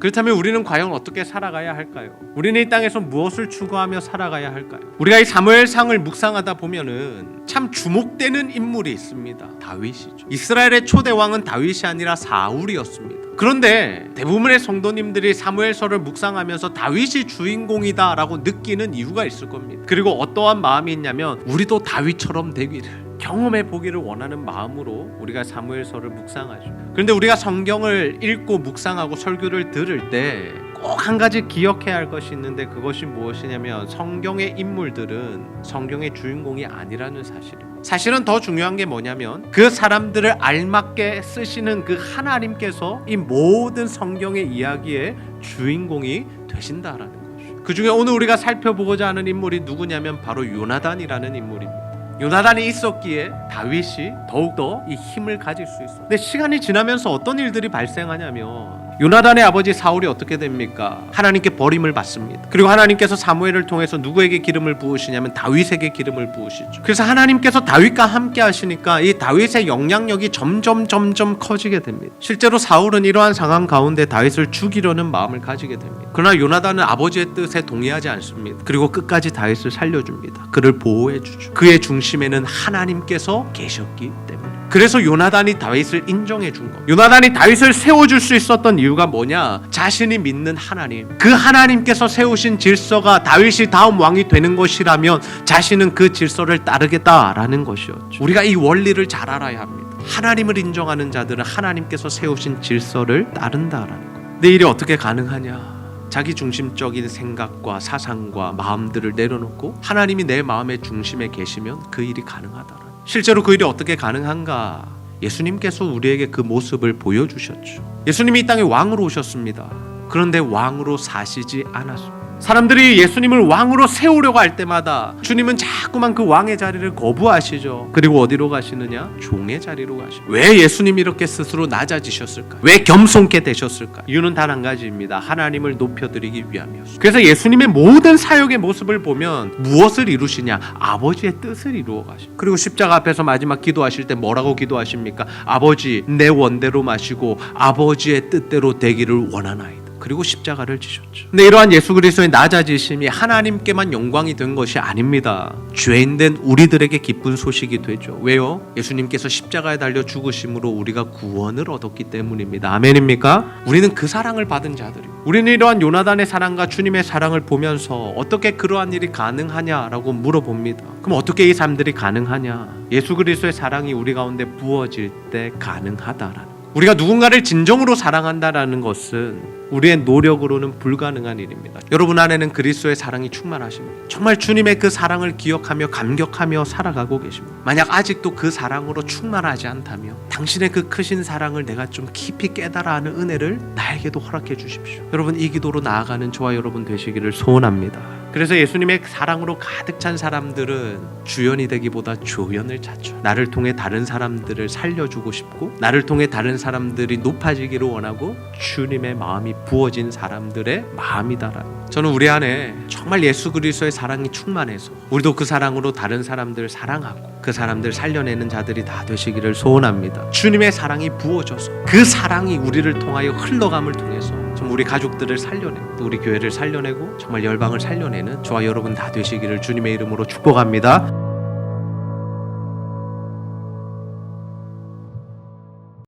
그렇다면 우리는 과연 어떻게 살아가야 할까요? 우리는 이 땅에서 무엇을 추구하며 살아가야 할까요? 우리가 이 사무엘상을 묵상하다 보면은 참 주목되는 인물이 있습니다. 다윗이죠. 이스라엘의 초대 왕은 다윗이 아니라 사울이었습니다. 그런데 대부분의 성도님들이 사무엘서를 묵상하면서 다윗이 주인공이다라고 느끼는 이유가 있을 겁니다. 그리고 어떠한 마음이 있냐면 우리도 다윗처럼 되기를 경험해 보기를 원하는 마음으로 우리가 사무엘서를 묵상하죠. 그런데 우리가 성경을 읽고 묵상하고 설교를 들을 때 꼭 한 가지 기억해야 할 것이 있는데 그것이 무엇이냐면 성경의 인물들은 성경의 주인공이 아니라는 사실입니다. 사실은 더 중요한 게 뭐냐면 그 사람들을 알맞게 쓰시는 그 하나님께서 이 모든 성경의 이야기의 주인공이 되신다라는 것이죠. 그 중에 오늘 우리가 살펴보고자 하는 인물이 누구냐면 바로 요나단이라는 인물입니다. 요나단이 있었기에 다윗이 더욱더 이 힘을 가질 수 있어. 근데 시간이 지나면서 어떤 일들이 발생하냐면 요나단의 아버지 사울이 어떻게 됩니까? 하나님께 버림을 받습니다. 그리고 하나님께서 사무엘을 통해서 누구에게 기름을 부으시냐면 다윗에게 기름을 부으시죠. 그래서 하나님께서 다윗과 함께 하시니까 이 다윗의 영향력이 점점 점점 커지게 됩니다. 실제로 사울은 이러한 상황 가운데 다윗을 죽이려는 마음을 가지게 됩니다. 그러나 요나단은 아버지의 뜻에 동의하지 않습니다. 그리고 끝까지 다윗을 살려줍니다. 그를 보호해 주죠. 그의 중심에는 하나님께서 계셨기 때문에. 그래서 요나단이 다윗을 인정해 준 거. 요나단이 다윗을 세워줄 수 있었던 이유가 뭐냐? 자신이 믿는 하나님. 그 하나님께서 세우신 질서가 다윗이 다음 왕이 되는 것이라면 자신은 그 질서를 따르겠다라는 것이었죠. 우리가 이 원리를 잘 알아야 합니다. 하나님을 인정하는 자들은 하나님께서 세우신 질서를 따른다라는 거. 근데 일이 어떻게 가능하냐? 자기 중심적인 생각과 사상과 마음들을 내려놓고 하나님이 내 마음의 중심에 계시면 그 일이 가능하다. 실제로 그 일이 어떻게 가능한가? 예수님께서 우리에게 그 모습을 보여주셨죠. 예수님이 이 땅에 왕으로 오셨습니다. 그런데 왕으로 사시지 않았습니다. 사람들이 예수님을 왕으로 세우려고 할 때마다 주님은 자꾸만 그 왕의 자리를 거부하시죠. 그리고 어디로 가시느냐? 종의 자리로 가시죠. 왜 예수님이 이렇게 스스로 낮아지셨을까? 왜 겸손케 되셨을까? 이유는 단 한 가지입니다. 하나님을 높여드리기 위함이었습니다. 그래서 예수님의 모든 사역의 모습을 보면 무엇을 이루시냐? 아버지의 뜻을 이루어 가시. 그리고 십자가 앞에서 마지막 기도하실 때 뭐라고 기도하십니까? 아버지 내 원대로 마시고 아버지의 뜻대로 되기를 원하나이다. 그리고 십자가를 지셨죠. 근데 이러한 예수 그리스도의 낮아지심이 하나님께만 영광이 된 것이 아닙니다. 죄인된 우리들에게 기쁜 소식이 되죠. 왜요? 예수님께서 십자가에 달려 죽으심으로 우리가 구원을 얻었기 때문입니다. 아멘입니까? 우리는 그 사랑을 받은 자들이. 우리는 이러한 요나단의 사랑과 주님의 사랑을 보면서 어떻게 그러한 일이 가능하냐라고 물어봅니다. 그럼 어떻게 이 삶들이 가능하냐? 예수 그리스도의 사랑이 우리 가운데 부어질 때 가능하다라는. 우리가 누군가를 진정으로 사랑한다라는 것은 우리의 노력으로는 불가능한 일입니다. 여러분 안에는 그리스도의 사랑이 충만하십니다. 정말 주님의 그 사랑을 기억하며 감격하며 살아가고 계십니다. 만약 아직도 그 사랑으로 충만하지 않다면 당신의 그 크신 사랑을 내가 좀 깊이 깨달아 하는 은혜를 나에게도 허락해 주십시오. 여러분 이 기도로 나아가는 저와 여러분 되시기를 소원합니다. 그래서 예수님의 사랑으로 가득 찬 사람들은 주연이 되기보다 조연을 찾죠. 나를 통해 다른 사람들을 살려주고 싶고 나를 통해 다른 사람들이 높아지기를 원하고 주님의 마음이 부어진 사람들의 마음이다라. 저는 우리 안에 정말 예수 그리스도의 사랑이 충만해서 우리도 그 사랑으로 다른 사람들을 사랑하고 그 사람들 살려내는 자들이 다 되시기를 소원합니다. 주님의 사랑이 부어져서 그 사랑이 우리를 통하여 흘러감을 통해서 좀 우리 가족들을 살려내고 또 우리 교회를 살려내고 정말 열방을 살려내는 저와 여러분 다 되시기를 주님의 이름으로 축복합니다.